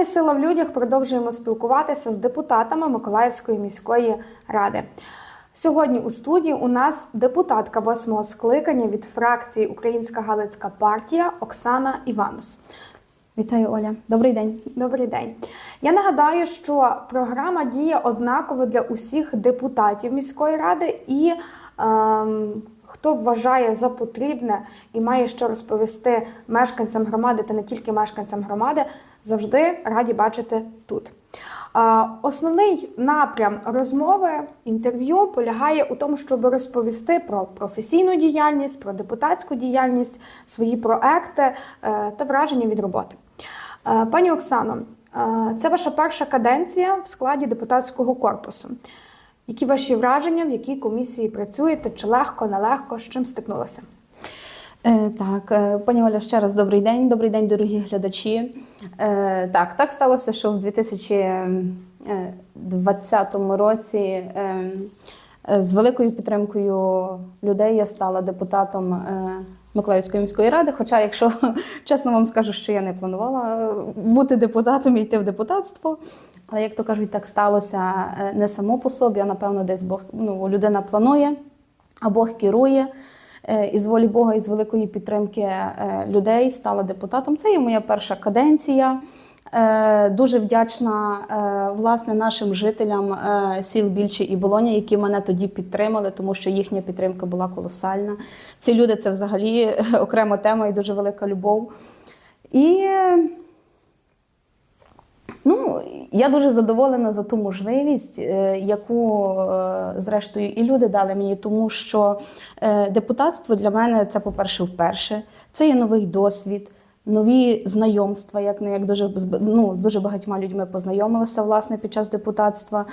програмі Сила в людях продовжуємо спілкуватися з депутатами Миколаївської міської ради. Сьогодні у студії у нас депутатка восьмого скликання від фракції Українська Галицька партія Оксана Іванус. Вітаю, Оля. Добрий день. Добрий день. Я нагадаю, що програма діє однаково для усіх депутатів міської ради і ем, хто вважає за потрібне і має що розповісти мешканцям громади та не тільки мешканцям громади, завжди раді бачити тут. Основний напрям розмови інтерв'ю полягає у тому, щоб розповісти про професійну діяльність, про депутатську діяльність, свої проекти е, та враження від роботи. Е, Пані Оксано, е, це ваша перша каденція в складі депутатського корпусу. Які ваші враження, в якій комісії працюєте? Чи легко, нелегко, з чим стикнулися? Е, так, е, пані Оля, ще раз добрий день. Добрий день, дорогі глядачі. Е, так, так сталося, що в 2020 році з великою підтримкою людей я стала депутатом Миколаївської міської ради. Хоча, якщо чесно вам скажу, що я не планувала бути депутатом і йти в депутатство. Але як то кажуть, так сталося не само по собі, а напевно, десь Бог ну, людина планує, а Бог керує. Е, І з волі Бога, і з великої підтримки е, людей стала депутатом. Це є моя перша каденція. Е, Дуже вдячна власне нашим жителям сіл Більчі і Болоня, які мене тоді підтримали, тому що їхня підтримка була колосальна. Ці люди це взагалі окрема тема і дуже велика любов. І Ну, я дуже задоволена за ту можливість, е, яку, е, зрештою, і люди дали мені, тому що е, депутатство для мене це, по-перше, вперше. Це є новий досвід, нові знайомства, як не як дуже ну, з дуже багатьма людьми познайомилася власне під час депутатства,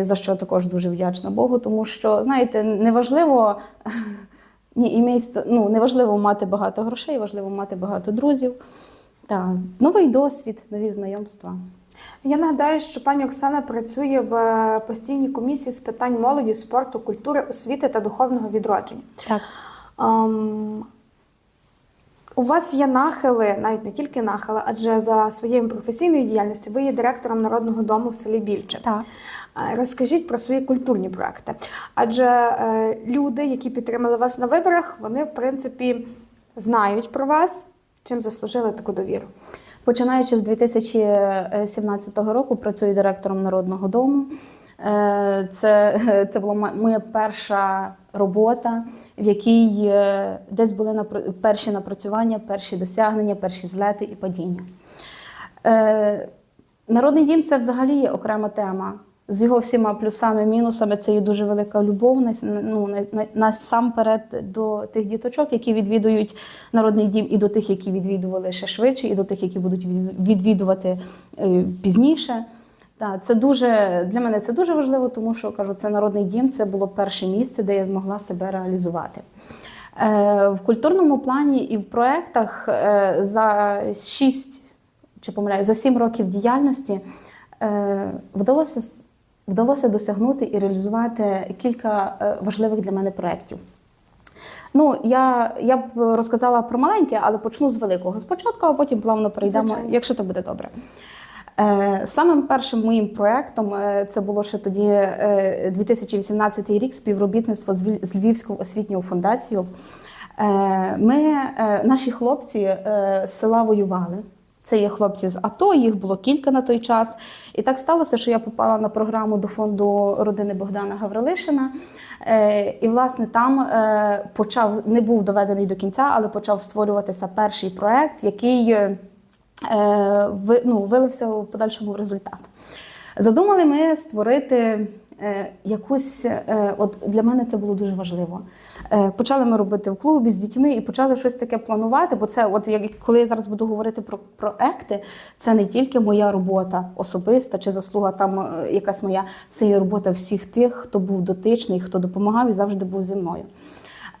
за що також дуже вдячна Богу, тому що, знаєте, неважливо. Ні, імейство, ну, неважливо мати багато грошей, важливо мати багато друзів. Так, новий досвід, нові знайомства. Я нагадаю, що пані Оксана працює в е, постійній комісії з питань молоді, спорту, культури, освіти та духовного відродження. Так. Ем, у вас є нахили, навіть не тільки нахили, адже за своєю професійною діяльністю ви є директором народного дому в селі Більче. Так. Е, Розкажіть про свої культурні проекти. Адже е, люди, які підтримали вас на виборах, вони в принципі знають про вас, чим заслужили таку довіру. Починаючи з 2017 року, працюю директором народного дому. Е, Це, це була моя перша робота, в якій е, десь були перші напрацювання, перші досягнення, перші злети і падіння. Е, Народний дім це взагалі окрема тема. З його всіма плюсами, мінусами це є дуже велика любов ну, на- на- насамперед до тих діточок, які відвідують народний дім, і до тих, які відвідували ще швидше, і до тих, які будуть відвідувати е, пізніше. Так, це дуже для мене це дуже важливо, тому що кажу, це народний дім, це було перше місце, де я змогла себе реалізувати. Е, В культурному плані і в проєктах е, за 6 чи помиляю, за 7 років діяльності е, вдалося, вдалося досягнути і реалізувати кілька е, важливих для мене проєктів. Ну, я, я б розказала про маленьке, але почну з великого спочатку, а потім плавно перейдемо, Звичайно. якщо то буде добре. Е, Самим першим моїм проєктом е, це було ще тоді е, 2018 рік співробітництво з Львівською освітньою фундацією. Ми, наші хлопці з села воювали. Це є хлопці з АТО, їх було кілька на той час. І так сталося, що я попала на програму до фонду родини Богдана Гаврилишина. Е, І, власне, там е, почав не був доведений до кінця, але почав створюватися перший проект, який е, ну, вилився в подальшому в результат. Задумали ми створити якусь, от для мене це було дуже важливо. Е, Почали ми робити в клубі з дітьми і почали щось таке планувати. Бо це, от як коли я зараз буду говорити про проекти, це не тільки моя робота особиста чи заслуга там е, якась моя, це є робота всіх тих, хто був дотичний, хто допомагав і завжди був зі мною.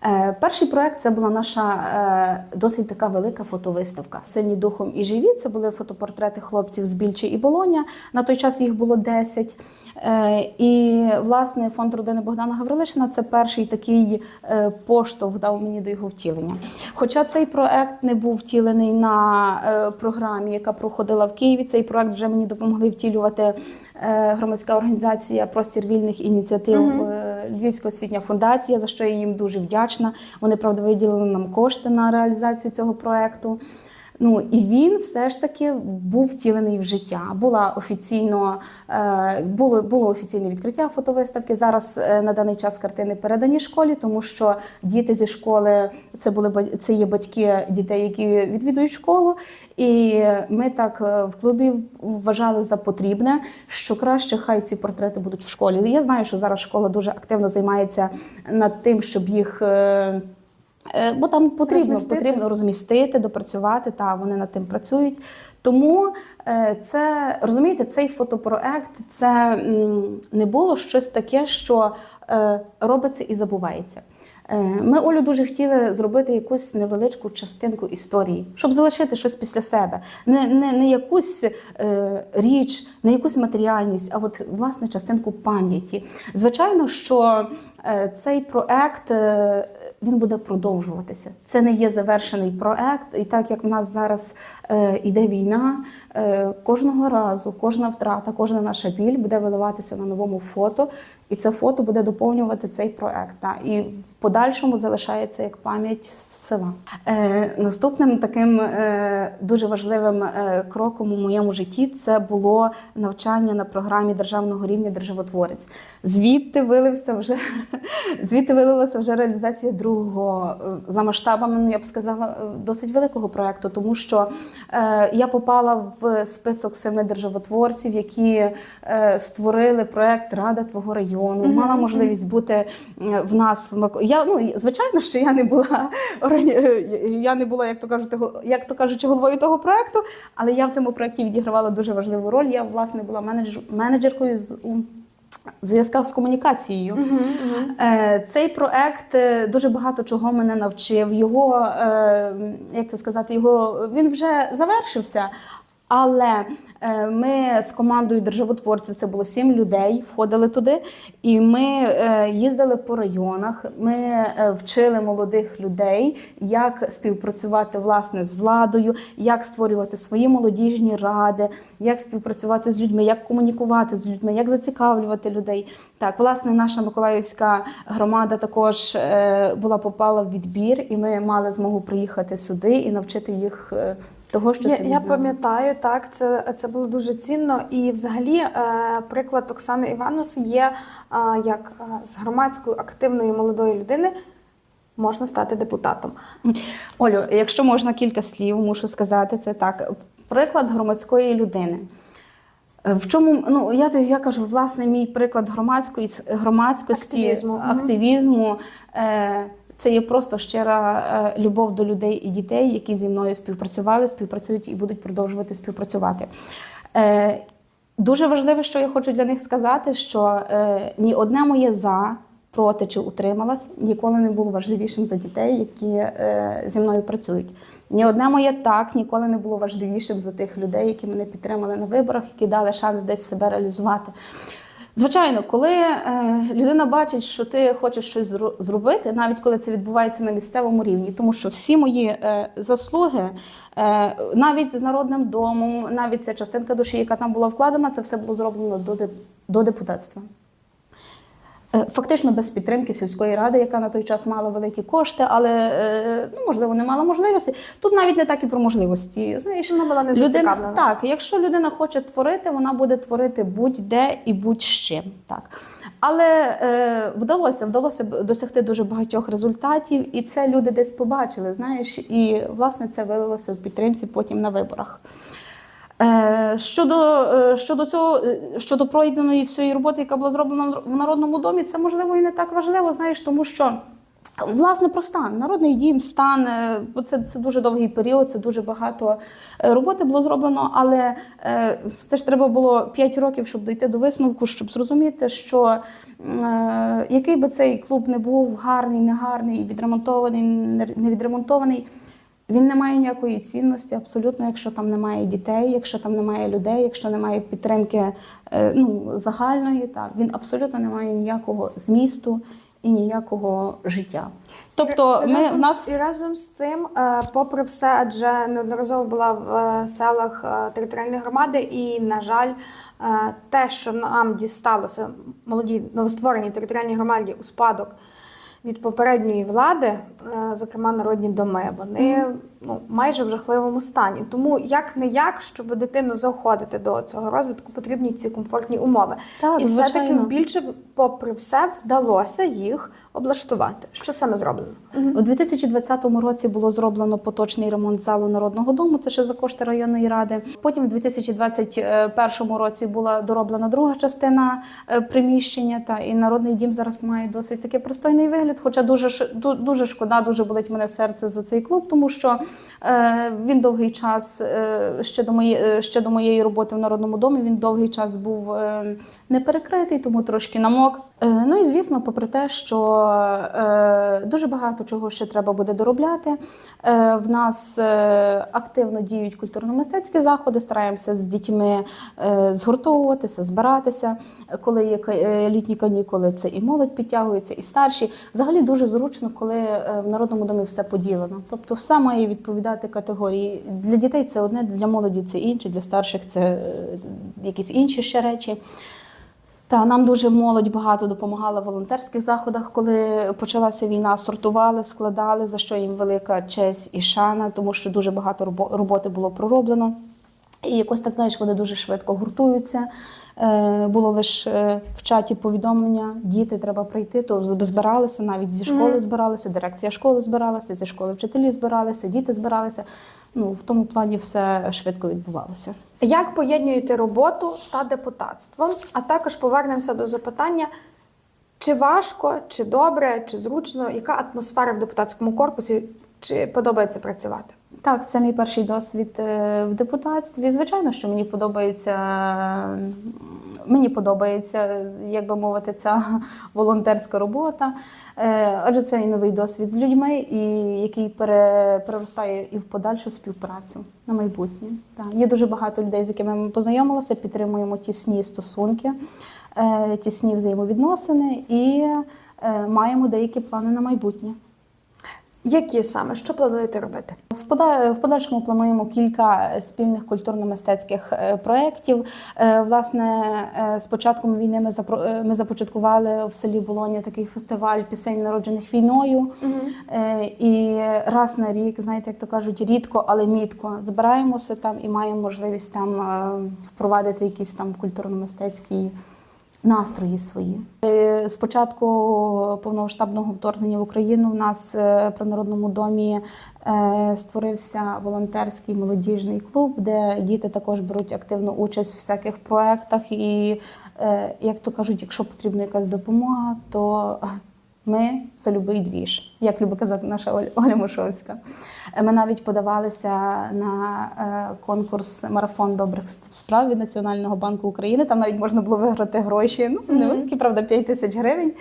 Е, Перший проект це була наша досить така велика фотовиставка. Сильні духом і живі. Це були фотопортрети хлопців з Більчі і Болоня. На той час їх було 10. Е, І власне фонд родини Богдана Гаврилишина це перший такий е, поштовх дав мені до його втілення. Хоча цей проект не був втілений на е, програмі, яка проходила в Києві, цей проект вже мені допомогли втілювати громадська організація Простір вільних ініціатив е, Львівська освітня фундація, за що я їм дуже вдячна. Вони правда виділили нам кошти на реалізацію цього проекту. Ну і він все ж таки був втілений в життя. Була офіційно е, було, було офіційне відкриття фотовиставки. Зараз е, на даний час картини передані школі, тому що діти зі школи це були це є батьки дітей, які відвідують школу. І ми так е, в клубі вважали за потрібне, що краще хай ці портрети будуть в школі. Я знаю, що зараз школа дуже активно займається над тим, щоб їх. Е, Бо там потрібно, Розмістити. потрібно розмістити, допрацювати, та вони над тим працюють. Тому е, це розумієте, цей фотопроект це не було щось таке, що е, робиться і забувається. Ми Олю дуже хотіли зробити якусь невеличку частинку історії, щоб залишити щось після себе. Не, не, не якусь е, річ, не якусь матеріальність, а от власне частинку пам'яті. Звичайно, що цей проект е, він буде продовжуватися. Це не є завершений проект, і так як в нас зараз е, іде війна, е, кожного разу, кожна втрата, кожна наша біль буде виливатися на новому фото, і це фото буде доповнювати цей проект. Та, і в подальшому залишається як пам'ять села. Е, наступним таким е, дуже важливим е, кроком у моєму житті це було навчання на програмі державного рівня Державотворець. Звідти вилився вже звідти вилилася вже реалізація другого е, за масштабами, ну я б сказала, е, досить великого проекту, тому що е, я попала в список семи державотворців, які е, створили проект Рада твого району. Мала можливість бути е, в нас в Мако- Я ну звичайно, що я не була я не була, як то кажуть, як то кажучи, головою того проекту, але я в цьому проекті відігравала дуже важливу роль. Я власне була менедж- менеджеркою з зв'язках з комунікацією. Е, Цей проект е, дуже багато чого мене навчив. Його, е, як це сказати, його він вже завершився. Але е, ми з командою державотворців, це було сім людей, входили туди, і ми е, їздили по районах. Ми е, вчили молодих людей, як співпрацювати власне з владою, як створювати свої молодіжні ради, як співпрацювати з людьми, як комунікувати з людьми, як зацікавлювати людей. Так, власне, наша Миколаївська громада також була попала в відбір, і ми мали змогу приїхати сюди і навчити їх. Того, що Я, я пам'ятаю, так, це, це було дуже цінно. І взагалі е, приклад Оксани Іванус є е, як е, з громадської активної молодої людини можна стати депутатом. Олю, якщо можна кілька слів, мушу сказати це так. Приклад громадської людини. В чому ну я, я кажу, власне, мій приклад громадської громадськості, Активізму. Активізму е, це є просто щира е, любов до людей і дітей, які зі мною співпрацювали, співпрацюють і будуть продовжувати співпрацювати. Е, Дуже важливо, що я хочу для них сказати, що е, ні одне моє за, проти чи утрималась ніколи не було важливішим за дітей, які е, зі мною працюють. Ні одне моє так ніколи не було важливішим за тих людей, які мене підтримали на виборах, які дали шанс десь себе реалізувати. Звичайно, коли е, людина бачить, що ти хочеш щось зро- зробити, навіть коли це відбувається на місцевому рівні, тому що всі мої е, заслуги, е, навіть з народним домом, навіть ця частинка душі, яка там була вкладена, це все було зроблено до депутатства. Е, Фактично без підтримки сільської ради, яка на той час мала великі кошти, але е, ну, можливо не мала можливості. Тут навіть не так і про можливості. Знаєш, Вона була не людина, зацікавлена. так, якщо людина хоче творити, вона буде творити будь-де і будь-з чим. Так. Але е, вдалося, вдалося досягти дуже багатьох результатів, і це люди десь побачили, знаєш, і власне це вилилося в підтримці потім на виборах. Е, Щодо, е, щодо цього, е, щодо пройденої всієї роботи, яка була зроблена в Народному домі, це можливо і не так важливо, знаєш, тому що. Власне, про стан, народний дім, стан, бо це, це дуже довгий період, це дуже багато роботи було зроблено, але це ж треба було 5 років, щоб дійти до висновку, щоб зрозуміти, що який би цей клуб не був гарний, негарний, відремонтований, не відремонтований, Він не має ніякої цінності, абсолютно, якщо там немає дітей, якщо там немає людей, якщо немає підтримки е, ну, загальної, так, він абсолютно не має ніякого змісту і ніякого життя. Тобто, ми, разом, в нас і разом з цим, е, попри все, адже неодноразово була в е, селах територіальної громади, і, на жаль, те, що нам дісталося молодій новоствореній територіальній громаді у спадок від попередньої влади, е, зокрема народні доми, вони ну, майже в жахливому стані. Тому як не як, щоб дитину заохотити до цього розвитку, потрібні ці комфортні умови. Так, і все-таки звичайно. більше, попри все, вдалося їх облаштувати. Що саме зроблено? У 2020 році було зроблено поточний ремонт залу народного дому. Це ще за кошти районної ради. Потім в 2021 році була дороблена друга частина е, приміщення. Та і народний дім зараз має досить такий пристойний вигляд. Хоча дуже дуже шкода, дуже болить мене серце за цей клуб, тому що е, він довгий час е, ще до моєї е, ще до моєї роботи в народному домі. Він довгий час був е, не перекритий, тому трошки намок. Е, Ну і звісно, попри те, що е, дуже багато чого ще треба буде доробляти. Е, в нас активно діють культурно-мистецькі заходи, стараємося з дітьми згуртовуватися, збиратися. Коли є літні канікули, це і молодь підтягується, і старші. Взагалі дуже зручно, коли в народному домі все поділено. Тобто, все має відповідати категорії. Для дітей це одне, для молоді це інше, для старших це якісь інші ще речі. Та нам дуже молодь багато допомагала в волонтерських заходах, коли почалася війна. Сортували, складали, за що їм велика честь і шана, тому що дуже багато роботи було пророблено. І якось так знаєш, вони дуже швидко гуртуються. Е, було лише е, в чаті повідомлення, діти треба прийти. То збиралися навіть зі школи збиралися, дирекція школи збиралася, зі школи вчителі збиралися, діти збиралися. Ну в тому плані все швидко відбувалося. Як поєднуєте роботу та депутатство? А також повернемося до запитання: чи важко, чи добре, чи зручно, яка атмосфера в депутатському корпусі, чи подобається працювати? Так, це мій перший досвід е, в депутатстві. Звичайно, що мені подобається. Мені подобається, як би мовити, ця волонтерська робота. Е, Адже це і новий досвід з людьми, і який переростає і в подальшу співпрацю на майбутнє. Так. Є дуже багато людей, з якими ми познайомилися, підтримуємо тісні стосунки, е, тісні взаємовідносини і е, маємо деякі плани на майбутнє. Які саме? Що плануєте робити? В пода- в подальшому плануємо кілька спільних культурно-мистецьких е, проєктів. Е, Власне, е, з початком війни ми е, ми започаткували в селі Болоня такий фестиваль пісень, народжених війною. Е, І раз на рік, знаєте, як то кажуть, рідко, але мітко збираємося там і маємо можливість там е, впровадити якісь там культурно-мистецькі настрої свої. Е, З початку повномасштабного вторгнення в Україну в нас е, при народному домі е, створився волонтерський молодіжний клуб, де діти також беруть активну участь в всяких проектах. І, е, як то кажуть, якщо потрібна якась допомога, то ми за любий двіж, як любить казати наша Оля, Оля Мошовська. Е, Ми навіть подавалися на е, конкурс Марафон добрих справ від Національного банку України. Там навіть можна було виграти гроші. Ну, не великі, правда, 5 тисяч гривень.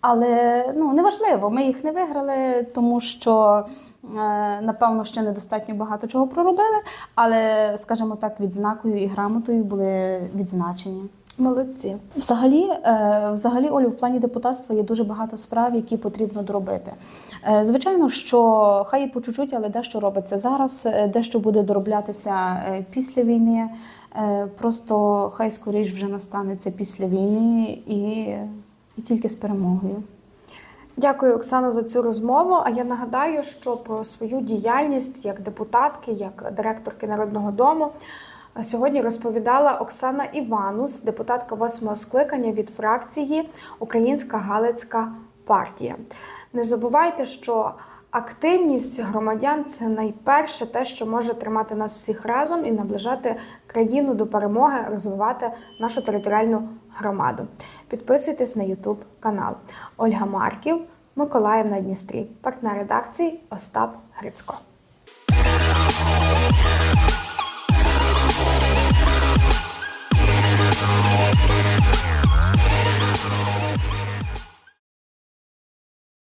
Але ну, неважливо, ми їх не виграли, тому що. е, Напевно, ще недостатньо багато чого проробили, але, скажімо так, відзнакою і грамотою були відзначені. Молодці. Взагалі, е, взагалі, Олю, в плані депутатства є дуже багато справ, які потрібно доробити. Е, Звичайно, що хай і по чуть-чуть, але дещо робиться зараз, е, дещо буде дороблятися після війни. Просто хай скоріш вже настане це після війни і, і тільки з перемогою. Дякую, Оксано, за цю розмову. А я нагадаю, що про свою діяльність як депутатки, як директорки Народного дому сьогодні розповідала Оксана Іванус, депутатка восьмого скликання від фракції Українська Галицька партія. Не забувайте, що активність громадян це найперше те, що може тримати нас всіх разом і наближати країну до перемоги, розвивати нашу територіальну громаду. Підписуйтесь на YouTube канал. Ольга Марків, Миколаїв на Дністрі, партнер редакції Остап Грицько.